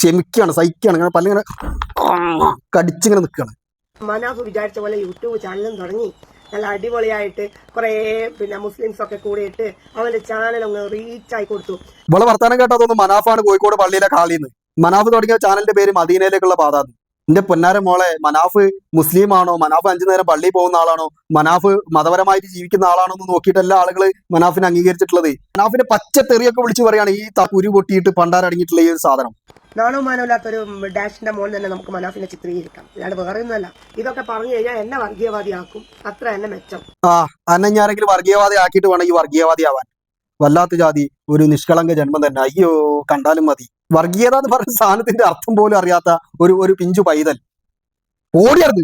ക്ഷമിക്കുകയാണ് സഹിക്കുകയാണ് ഇങ്ങനെ പല്ലിങ്ങനെ കടിച്ചിങ്ങനെ നിൽക്കുകയാണ് മനാഫ് വിചാരിച്ച പോലെ യൂട്യൂബ് ചാനലും തുടങ്ങി. നല്ല അടിപൊളിയായിട്ട് കുറേ പിന്നെ മുസ്ലിംസ് ഒക്കെ കൂടിയിട്ട് അവന്റെ ചാനൽ ഒന്ന് റീച്ച് ആയി കൊടുത്തു. ഇവളെ വർത്താനം കേട്ടാ തോന്നുന്നു മനാഫാണ് കോഴിക്കോട് പള്ളിയിലെ കാളിന്ന് മനാഫ് തുടങ്ങിയ ചാനലിന്റെ പേര് മദീനയിലേക്കുള്ള പാത എന്റെ പൊന്നാര മോളെ മനാഫ് മുസ്ലിം ആണോ മനാഫ് അഞ്ചു നേരം പള്ളിയിൽ പോകുന്ന ആളാണോ? മനാഫ് മതപരമായിട്ട് ജീവിക്കുന്ന ആളാണോ എന്ന് നോക്കിയിട്ടല്ല ആളുകൾ മനാഫിനെ അംഗീകരിച്ചിട്ടുള്ളത്. മനാഫിനെ പച്ച തെറിയൊക്കെ വിളിച്ചു പറയാണ് ഈ കുരു പൊട്ടിയിട്ട് പണ്ടാരടങ്ങിയിട്ടുള്ള ഈ ഒരു സാധനം. നാണോ ഒരു ഡാഷിന്റെ മോൻ തന്നെ നമുക്ക് മനാഫിനെ ചിത്രീകരിക്കാം. അല്ലാണ്ട് വേറെ ഒന്നുമല്ല ഇതൊക്കെ പറഞ്ഞു കഴിഞ്ഞാൽ എന്നെ വർഗീയവാദിയാക്കും. അത്ര എന്നെ മെച്ചം. ആ അന്നെ ഞാനെങ്കിലും വർഗീയവാദി ആക്കിയിട്ട് വേണം ഈ വർഗീയവാദി ആവാൻ വല്ലാത്ത ജാതി ഒരു നിഷ്കളങ്ക ജന്മം തന്നെ. അയ്യോ കണ്ടാലും മതി. വർഗീയത എന്ന് പറയുന്ന സാധനത്തിന്റെ അർത്ഥം പോലും അറിയാത്ത ഒരു ഒരു പിഞ്ചു പൈതൽ. ഓടിയറുത്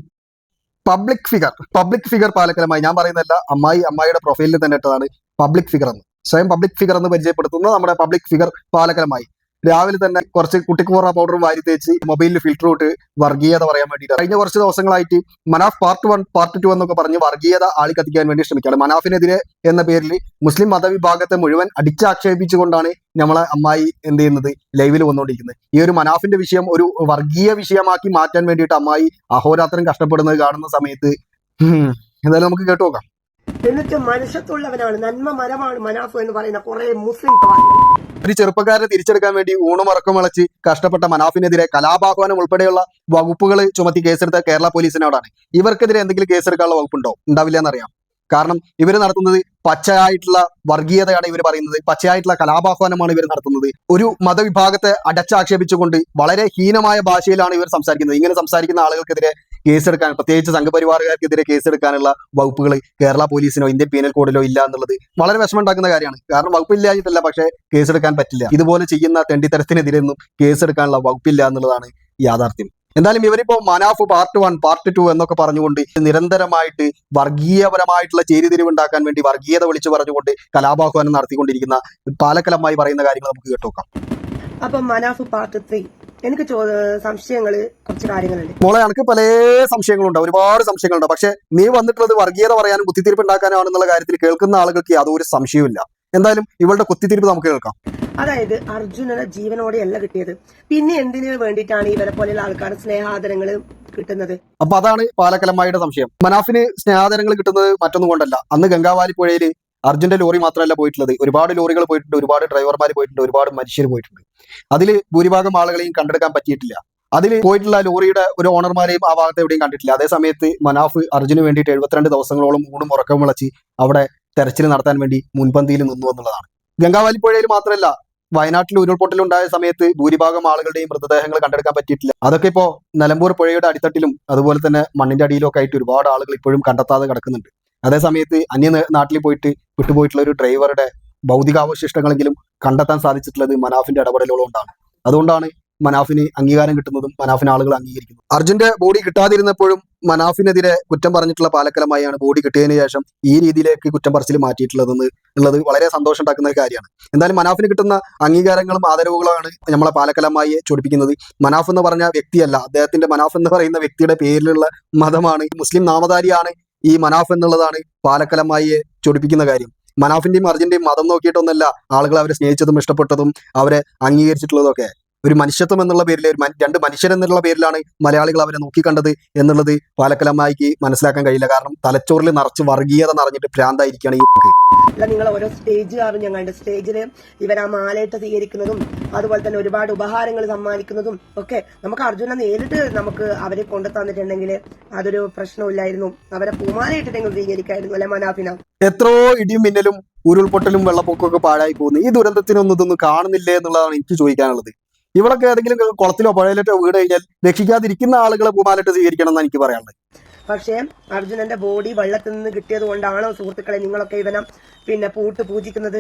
പബ്ലിക് ഫിഗർ പബ്ലിക് ഫിഗർ പാലക്കലമായി. ഞാൻ പറയുന്നതല്ല അമ്മായി അമ്മായിയുടെ പ്രൊഫൈലിൽ തന്നെ ഇട്ടതാണ് പബ്ലിക് ഫിഗർ എന്ന്. സ്വയം പബ്ലിക് ഫിഗർ എന്ന് പരിചയപ്പെടുത്തുന്ന നമ്മുടെ പബ്ലിക് ഫിഗർ പാലക്കലമായി. രാവിലെ തന്നെ കുറച്ച് കുട്ടിക്കൂറ പൗഡറും വാരി തേച്ച് മൊബൈലിൽ ഫിൽറ്റർ ഇട്ട് വർഗീയത പറയാൻ വേണ്ടിയിട്ട് കഴിഞ്ഞ കുറച്ച് ദിവസങ്ങളായിട്ട് Manaf part one part two എന്നൊക്കെ പറഞ്ഞ് വർഗീയത ആളി ആളിക്കത്തിക്കാൻ വേണ്ടി ശ്രമിക്കുകയാണ്. മനാഫിനെതിരെ എന്ന പേരിൽ മുസ്ലിം മതവിഭാഗത്തെ മുഴുവൻ അടിച്ചാക്ഷേപിച്ചുകൊണ്ടാണ് നമ്മളെ അമ്മായി എന്ത് ചെയ്യുന്നത്? ലൈവിൽ വന്നുകൊണ്ടിരിക്കുന്നത്. ഈ ഒരു മനാഫിന്റെ വിഷയം ഒരു വർഗീയ വിഷയമാക്കി മാറ്റാൻ വേണ്ടിയിട്ട് അമ്മായി അഹോരാത്രം കഷ്ടപ്പെടുന്നത് കാണുന്ന സമയത്ത് എന്തായാലും നമുക്ക് കേട്ടു നോക്കാം. എന്നിട്ട് മനുഷ്യത്തുള്ളവനാണ് നന്മ മരമാണ് മനാഫ് എന്ന് പറയുന്ന കുറെ മുസ്ലിം ഒരു ചെറുപ്പക്കാരനെ തിരിച്ചെടുക്കാൻ വേണ്ടി ഊണുമറക്കം വിളച്ച് കഷ്ടപ്പെട്ട മനാഫിനെതിരെ കലാപാഹ്വാനം ഉൾപ്പെടെയുള്ള വകുപ്പുകൾ ചുമത്തി കേസെടുത്ത കേരള പോലീസിനോടാണ് ഇവർക്കെതിരെ എന്തെങ്കിലും കേസെടുക്കാനുള്ള വകുപ്പുണ്ടോ? ഉണ്ടാവില്ല എന്നറിയാം കാരണം ഇവർ നടത്തുന്നത് പച്ചയായിട്ടുള്ള വർഗീയതയാണ് ഇവർ പറയുന്നത്. പച്ചയായിട്ടുള്ള കലാപാഹ്വാനമാണ് ഇവർ നടത്തുന്നത്. ഒരു മതവിഭാഗത്തെ അടച്ചാക്ഷേപിച്ചുകൊണ്ട് വളരെ ഹീനമായ ഭാഷയിലാണ് ഇവർ സംസാരിക്കുന്നത്. ഇങ്ങനെ സംസാരിക്കുന്ന ആളുകൾക്കെതിരെ കേസെടുക്കാൻ പ്രത്യേകിച്ച് സംഘപരിവാറുകാർക്കെതിരെ കേസെടുക്കാനുള്ള വകുപ്പുകൾ കേരള പോലീസിനോ ഇന്ത്യൻ പീനൽ കോഡിലോ ഇല്ല എന്നുള്ളത് വളരെ വിഷമമുണ്ടാക്കുന്ന കാര്യമാണ്. കാരണം വകുപ്പില്ലാഞ്ഞിട്ടല്ല പക്ഷേ കേസെടുക്കാൻ പറ്റില്ല. ഇതുപോലെ ചെയ്യുന്ന തെണ്ടിത്തരത്തിനെതിരെ ഒന്നും കേസെടുക്കാനുള്ള വകുപ്പില്ല എന്നുള്ളതാണ് യാഥാർത്ഥ്യം. എന്തായാലും ഇവരിപ്പോ Manaf part one part two എന്നൊക്കെ പറഞ്ഞുകൊണ്ട് നിരന്തരമായിട്ട് വർഗീയപരമായിട്ടുള്ള ചേരിതിരിവുണ്ടാക്കാൻ വേണ്ടി വർഗീയത വിളിച്ചു പറഞ്ഞുകൊണ്ട് കലാപാഹ്വാനം നടത്തിക്കൊണ്ടിരിക്കുന്ന പാലക്കലമായി പറയുന്ന കാര്യങ്ങൾ നമുക്ക് കേട്ടോക്കാം അപ്പൊ മനാഫ് പാർട്ട് ത്രീ എനിക്ക് സംശയങ്ങൾ സംശയങ്ങൾ കുറച്ച് കാര്യങ്ങളുണ്ട്. മോളെ എനിക്ക് പല സംശയങ്ങളുണ്ട്. ഒരുപാട് സംശയങ്ങളുണ്ട്. പക്ഷെ നീ വന്നിട്ടുള്ളത് വർഗീയത പറയാനും കുത്തിത്തിരിപ്പ് ഉണ്ടാക്കാനാണെന്നുള്ള കാര്യത്തിൽ കേൾക്കുന്ന ആളുകൾക്ക് യാതൊരു സംശയവുമില്ല. എന്തായാലും ഇവളുടെ കുത്തിത്തിരിപ്പ് നമുക്ക് കേൾക്കാം. അതായത് അർജുനന് ജീവനോടെയല്ല കിട്ടിയത്. പിന്നെ എന്തിനു വേണ്ടിയിട്ടാണ് ഇവരെ പോലെയുള്ള ആൾക്കാർ സ്നേഹാദരങ്ങൾ കിട്ടുന്നത്? അപ്പൊ അതാണ് പാലക്കലമ്മായിയുടെ സംശയം. മനാഫിന് സ്നേഹാദരങ്ങൾ കിട്ടുന്നത് മറ്റൊന്നും കൊണ്ടല്ല. അന്ന് ഗംഗാവാലി പുഴയിൽ അർജുന്റെ ലോറി മാത്രമല്ല പോയിട്ടുള്ളത്. ഒരുപാട് ലോറികൾ പോയിട്ടുണ്ട് ഒരുപാട് ഡ്രൈവർമാർ പോയിട്ടുണ്ട് ഒരുപാട് മനുഷ്യർ പോയിട്ടുണ്ട്. അതിൽ ഭൂരിഭാഗം ആളുകളെയും കണ്ടെടുക്കാൻ പറ്റിയിട്ടില്ല. അതിൽ പോയിട്ടുള്ള ലോറിയുടെ ഒരു ഓണർമാരെയും ആ ഭാഗത്ത് എവിടെയും കണ്ടിട്ടില്ല. അതേ സമയത്ത് മനാഫ് അർജുന് വേണ്ടിയിട്ട് എഴുപത്തിരണ്ട് ദിവസങ്ങളോളം ഊണും ഉറക്കം വിളച്ച് അവിടെ തെരച്ചിൽ നടത്താൻ വേണ്ടി മുൻപന്തിയിൽ നിന്നു എന്നുള്ളതാണ്. ഗംഗാവാലി പുഴയിൽ മാത്രമല്ല വയനാട്ടിൽ ഉരുൾപൊട്ടലുണ്ടായ സമയത്ത് ഭൂരിഭാഗം ആളുകളുടെയും മൃതദേഹങ്ങൾ കണ്ടെടുക്കാൻ പറ്റിയിട്ടില്ല. അതൊക്കെ ഇപ്പോൾ നിലമ്പൂർ പുഴയുടെ അടിത്തട്ടിലും അതുപോലെ തന്നെ മണ്ണിന്റെ അടിയിലൊക്കെ ആയിട്ട് ഒരുപാട് ആളുകൾ ഇപ്പോഴും കണ്ടെത്താതെ കിടക്കുന്നുണ്ട്. അതേ സമയത്ത് അന്യ നാട്ടിൽ പോയിട്ട് വിട്ടുപോയിട്ടുള്ള ഒരു ഡ്രൈവറുടെ ഭൗതികാവശിഷ്ടങ്ങളെങ്കിലും കണ്ടെത്താൻ സാധിച്ചിട്ടുള്ളത് മനാഫിന്റെ ഇടപെടലുകൊണ്ടാണ് അതുകൊണ്ടാണ് മനാഫിന് അംഗീകാരം കിട്ടുന്നതും മനാഫിന് ആളുകൾ അംഗീകരിക്കുന്നു അർജുന്റെ ബോഡി കിട്ടാതിരുന്നപ്പോഴും മനാഫിനെതിരെ കുറ്റം പറഞ്ഞിട്ടുള്ള പാലക്കലമായാണ് ബോഡി കിട്ടിയതിനു ശേഷം ഈ രീതിയിലേക്ക് കുറ്റം പറച്ചിൽ മാറ്റിയിട്ടുള്ളതെന്ന് ഉള്ളത് വളരെ സന്തോഷം ഉണ്ടാക്കുന്ന ഒരു കാര്യമാണ്. എന്തായാലും മനാഫിന് കിട്ടുന്ന അംഗീകാരങ്ങളും ആദരവുകളാണ് നമ്മളെ പാലക്കലമായെ ചൊടിപ്പിക്കുന്നത്. മനാഫ് എന്ന് പറഞ്ഞ വ്യക്തിയല്ല അദ്ദേഹത്തിന്റെ മനാഫ് എന്ന് പറയുന്ന വ്യക്തിയുടെ പേരിലുള്ള മതമാണ്. മുസ്ലിം നാമധാരിയാണ് ഈ മനാഫ് എന്നുള്ളതാണ് പാലക്കലമായി ചൊടിപ്പിക്കുന്ന കാര്യം. മനാഫിന്റെയും അർജന്റെയും മതം നോക്കിയിട്ടൊന്നല്ല ആളുകൾ അവരെ സ്നേഹിച്ചതും ഇഷ്ടപ്പെട്ടതും അവരെ അംഗീകരിച്ചിട്ടുള്ളതും ഒക്കെ ഒരു മനുഷ്യത്വം എന്നുള്ള പേരിൽ ഒരു രണ്ട് മനുഷ്യൻ എന്നുള്ള പേരിലാണ് മലയാളികൾ അവരെ നോക്കിക്കണ്ടത് എന്നുള്ളത് പാലക്കലമ്മായിക്ക് മനസ്സിലാക്കാൻ കഴിയില്ല. കാരണം തലച്ചോറിൽ നിറച്ച് വർഗീയത നിറഞ്ഞിട്ട് ഭ്രാന്തായിരിക്കുകയാണ് ഈ നിങ്ങൾ ഓരോ സ്റ്റേജുകാരും ഞങ്ങളുടെ സ്റ്റേജിൽ ഇവർ ആ മാലയിട്ട് സ്വീകരിക്കുന്നതും അതുപോലെ തന്നെ ഒരുപാട് ഉപഹാരങ്ങൾ സമ്മാനിക്കുന്നതും ഒക്കെ നമുക്ക് അർജുന നേരിട്ട് നമുക്ക് അവരെ കൊണ്ടു തന്നിട്ടുണ്ടെങ്കിൽ അതൊരു പ്രശ്നമില്ലായിരുന്നു അവരെ പൂമാലയിട്ടിട്ടെങ്കിൽ സ്വീകരിക്കായിരുന്നു അല്ലെ മനാഫിന? എത്രയോ ഇടിയും മിന്നലും ഉരുൾപൊട്ടലും വെള്ളപ്പൊക്കമൊക്കെ പാഴായി പോകുന്നു. ഈ ദുരന്തത്തിനൊന്നും ഇതൊന്നും കാണുന്നില്ലേ എന്നുള്ളതാണ് എനിക്ക് ചോദിക്കാനുള്ളത്. ഇവിടൊക്കെ ഏതെങ്കിലും കുളത്തിലോ പുഴയിലോ വീട് കഴിഞ്ഞാൽ രക്ഷിക്കാതിരിക്കുന്ന ആളുകളെ പൂമാലിട്ട് സ്വീകരിക്കണം എന്ന് എനിക്ക് പറയാനുള്ളത്. പക്ഷേ അർജുനന്റെ ബോഡി വെള്ളത്തിൽ നിന്ന് കിട്ടിയത് കൊണ്ടാണോ സുഹൃത്തുക്കളെ നിങ്ങളൊക്കെ ഇവനെ പിന്നെ പൂട്ട് പൂജിക്കുന്നത്?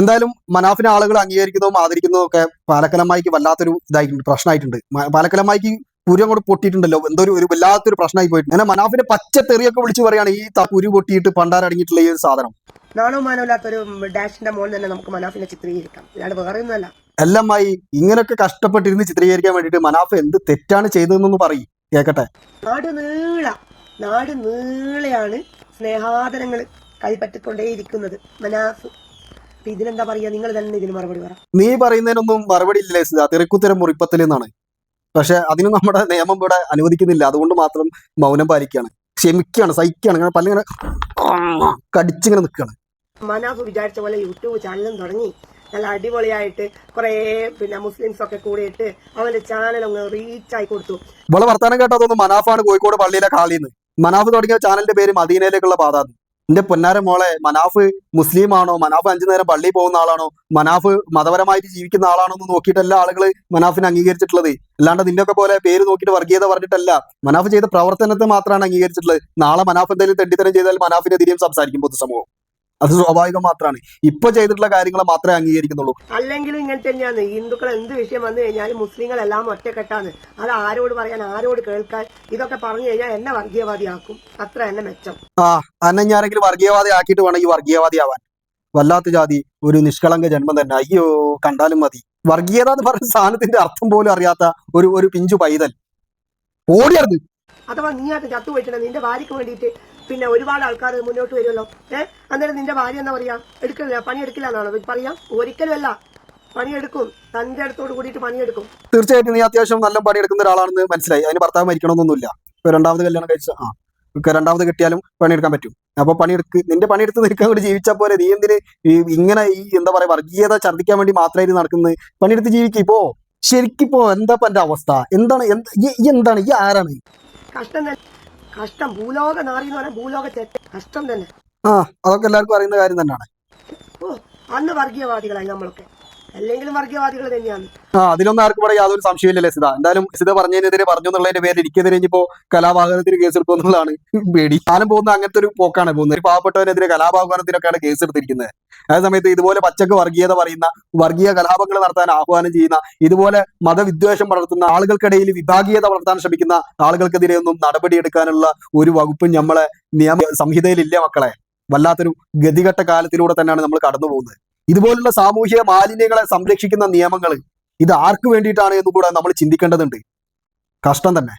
എന്തായാലും മനാഫിനെ ആളുകൾ അംഗീകരിക്കുന്നതും ആദരിക്കുന്നതും ഒക്കെ പാലക്കലമ്മായിക്ക് വല്ലാത്തൊരു ഇതായിട്ടുണ്ട് പ്രശ്നമായിട്ടുണ്ട്. പാലക്കലമ്മായിക്ക് കുരു അങ്ങോട്ട് പൊട്ടിയിട്ടുണ്ടല്ലോ എന്തോ ഒരു വല്ലാത്തൊരു പ്രശ്നമായി പോയിട്ട് അങ്ങനെ മനാഫിന്റെ പച്ച തെറിയൊക്കെ വിളിച്ച് പറയാണ് ഈ കുരു പൊട്ടിയിട്ട് പണ്ടാരടങ്ങിയിട്ടുള്ള ഈ ഒരു സാധനം. നാണോ മാനമില്ലാത്തൊരു ഡാഷിന്റെ മോൾ തന്നെ നമുക്ക് മനാഫിനെ ചിത്രീകരിക്കാം. അല്ലാണ്ട് വേറെ ഒന്നുമല്ല എല്ലാമായി ഇങ്ങനൊക്കെ കഷ്ടപ്പെട്ടിരുന്ന് ചിത്രീകരിക്കാൻ വേണ്ടിട്ട് മനാഫ് എന്ത് തെറ്റാണ് ചെയ്തതെന്നൊന്ന് പറയും. കേക്കട്ടെ. നാട് നീള. നാട് നീളയാണ് സ്നേഹാദരങ്ങൾ കൈപ്പറ്റിക്കൊണ്ടേയിരിക്കുന്നത് മനാഫ്. ഇതിനെന്താ പറയാ? നിങ്ങൾ തന്നെ ഇതിന് മറുപടി പറ. നീ പറയുന്നതിനൊന്നും മറുപടി ഇല്ലേ സിത തിരക്കുത്തരം മുറിപ്പത്തിൽ എന്നാണ് പക്ഷെ അതിന് നമ്മുടെ നിയമം ഇവിടെ അനുവദിക്കുന്നില്ല. അതുകൊണ്ട് മാത്രം മൗനം പാലിക്കുകയാണ്. ക്ഷമിക്കുകയാണ് സഹിക്കുകയാണ്. ഇങ്ങനെ പല്ലിങ്ങനെ കടിച്ചിങ്ങനെ നിൽക്കുകയാണ്. മനാഫ് വിചാരിച്ച പോലെ യൂട്യൂബ് ചാനലും തുടങ്ങി. നല്ല അടിപൊളിയായിട്ട് കുറെ പിന്നെ മുസ്ലിംസ് ഒക്കെ കൂടിയിട്ട് അവന്റെ ചാനൽ ഒന്ന് റീച്ച് ആയി കൊടുത്തു. ഇവളെ വർത്താനം കേട്ടാ തോന്നുന്നു മനാഫാണ് കോഴിക്കോട് പള്ളിയിലെ കാളിന്ന് മനാഫ് തുടങ്ങിയ ചാനലിന്റെ പേര് മദീനയിലേക്കുള്ള പാതാന്ന്. എന്റെ പൊന്നാര മോളെ മനാഫ് മുസ്ലിം ആണോ മനാഫ് അഞ്ചു നേരം പള്ളിയിൽ പോകുന്ന ആളാണോ? മനാഫ് മതപരമായിട്ട് ജീവിക്കുന്ന ആളാണോ എന്ന് നോക്കിയിട്ടല്ല ആളുകൾ മനാഫിനെ അംഗീകരിച്ചിട്ടുള്ളത്. അല്ലാണ്ട് നിന്നൊക്കെ പോലെ പേര് നോക്കിയിട്ട് വർഗീയത പറഞ്ഞിട്ടല്ല. മനാഫ് ചെയ്ത പ്രവർത്തനത്തെ മാത്രമാണ് അംഗീകരിച്ചിട്ടുള്ളത്. നാളെ മനാഫ് എന്തെങ്കിലും തെണ്ടിത്തരം ചെയ്താൽ മനാഫിനെതിരെയും സംസാരിക്കും പൊതുസമൂഹം. അത് സ്വാഭാവികം മാത്രമാണ് ഇപ്പൊ ചെയ്തിട്ടുള്ള കാര്യങ്ങൾ മാത്രമേ അംഗീകരിക്കുന്നുള്ളൂ. അല്ലെങ്കിലും ഇങ്ങനെ തന്നെയാണ്. ഹിന്ദുക്കൾ എന്ത് വിഷയം വന്നു കഴിഞ്ഞാൽ മുസ്ലിങ്ങളെല്ലാം ഒറ്റക്കെട്ടാണ്. അത് ആരോട് പറയാൻ ആരോട് കേൾക്കാൻ ഇതൊക്കെ പറഞ്ഞു കഴിഞ്ഞാൽ എന്നെ വർഗീയവാദിയാക്കും. അത്ര എന്നെ മെച്ചം. ആ അന്നെ ഞാനെങ്കിലും വർഗീയവാദി ആക്കിയിട്ട് വേണം ഈ വർഗീയവാദി ആവാൻ വല്ലാത്ത ജാതി ഒരു നിഷ്കളങ്ക ജന്മം തന്നെ. അയ്യോ കണ്ടാലും മതി. വർഗീയത എന്ന് പറഞ്ഞ സാധനത്തിന്റെ അർത്ഥം പോലും അറിയാത്ത ഒരു ഒരു പിഞ്ചു പൈതൽ. ഓടിയത് അഥവാ നീ അത് ചത്തു പോയിട്ടുണ്ട് നിന്റെ ഭാര്യക്ക് വേണ്ടിയിട്ട് പിന്നെ ഒരുപാട് ആൾക്കാർ മുന്നോട്ട് വരുമല്ലോ. ഏഹ് അന്നേരം നിന്റെ ഭാര്യ എന്താ പറയാ? എടുക്കില്ല? പണി എടുക്കില്ല എന്നാണോ പറയാ. ഒരിക്കലും അല്ല പണിയെടുക്കും. തന്റെ അടുത്തോട് കൂടിയിട്ട് പണിയെടുക്കും. തീർച്ചയായിട്ടും നീ അത്യാവശ്യം നല്ല പണിയെടുക്കുന്ന ഒരാളാണെന്ന് മനസ്സിലായി. അതിന് ഭർത്താവ് മരിക്കണമെന്നൊന്നുമില്ല. ഇപ്പൊ രണ്ടാമത് കല്യാണം കഴിച്ച ആ. രണ്ടാമത് കിട്ടിയാലും പണിയെടുക്കാൻ പറ്റും. അപ്പൊ പണിയെടുക്ക് നിന്റെ പണിയെടുത്ത് നിൽക്കാൻ വേണ്ടി ജീവിച്ചാൽ പോലെ നീ എന്തിന് ഇങ്ങനെ ഈ എന്താ പറയാ വർഗീയത ഛർദ്ദിക്കാൻ വേണ്ടി മാത്രമായിരുന്നു നടക്കുന്നത്. പണിയെടുത്ത് ജീവിക്ക് ഇപ്പോ. ശരിക്കിപ്പോ എന്താ എന്റെ അവസ്ഥ? എന്താണ് എന്താണ്? ഈ ആരാണ്? കഷ്ടം കഷ്ടം. ഭൂലോക നാറി എന്ന് ഭൂലോക തെറ്റ് കഷ്ടം തന്നെ. ആ അതൊക്കെ എല്ലാവർക്കും അറിയുന്ന കാര്യം തന്നെയാണ്. ഓ അന്ന് വർഗീയവാദികളായി നമ്മളൊക്കെ. തന്നെയാണ്. ആ അതിലൊന്നും ആർക്കും ഇവിടെ യാതൊരു സംശയമില്ലല്ലേ സിത? എന്തായാലും സിത പറഞ്ഞതിനെതിരെ പറഞ്ഞു എന്നുള്ളതിന്റെ പേരിൽ എനിക്കെതിരെ ഇനിയിപ്പോ കേസ് കേസെടുക്കും എന്നുള്ളതാണ് പേടി. കാലം പോകുന്ന അങ്ങനത്തെ ഒരു പോക്കാണ് പോകുന്നത്. പാവപ്പെട്ടവനെതിരെ കേസ് കേസെടുത്തിരിക്കുന്നത്. അതേ സമയത്ത് ഇതുപോലെ പച്ചക്ക് വർഗീയത പറയുന്ന വർഗീയ കലാപങ്ങൾ നടത്താൻ ആഹ്വാനം ചെയ്യുന്ന ഇതുപോലെ മതവിദ്വേഷം വളർത്തുന്ന ആളുകൾക്കിടയിൽ വിഭാഗീയത വളർത്താൻ ശ്രമിക്കുന്ന ആളുകൾക്കെതിരെ ഒന്നും നടപടിയെടുക്കാനുള്ള ഒരു വകുപ്പും നമ്മളെ നിയമ സംഹിതയിലില്ല മക്കളെ. വല്ലാത്തൊരു ഗതികെട്ട കാലത്തിലൂടെ തന്നെയാണ് നമ്മൾ കടന്നു പോകുന്നത് ഇതുപോലുള്ള സാമൂഹിക മാലിന്യങ്ങളെ സംരക്ഷിക്കുന്ന നിയമങ്ങൾ ഇത് ആർക്ക് വേണ്ടിയിട്ടാണ് എന്ന് കൂടെ നമ്മൾ ചിന്തിക്കേണ്ടതുണ്ട്. കഷ്ടം തന്നെ.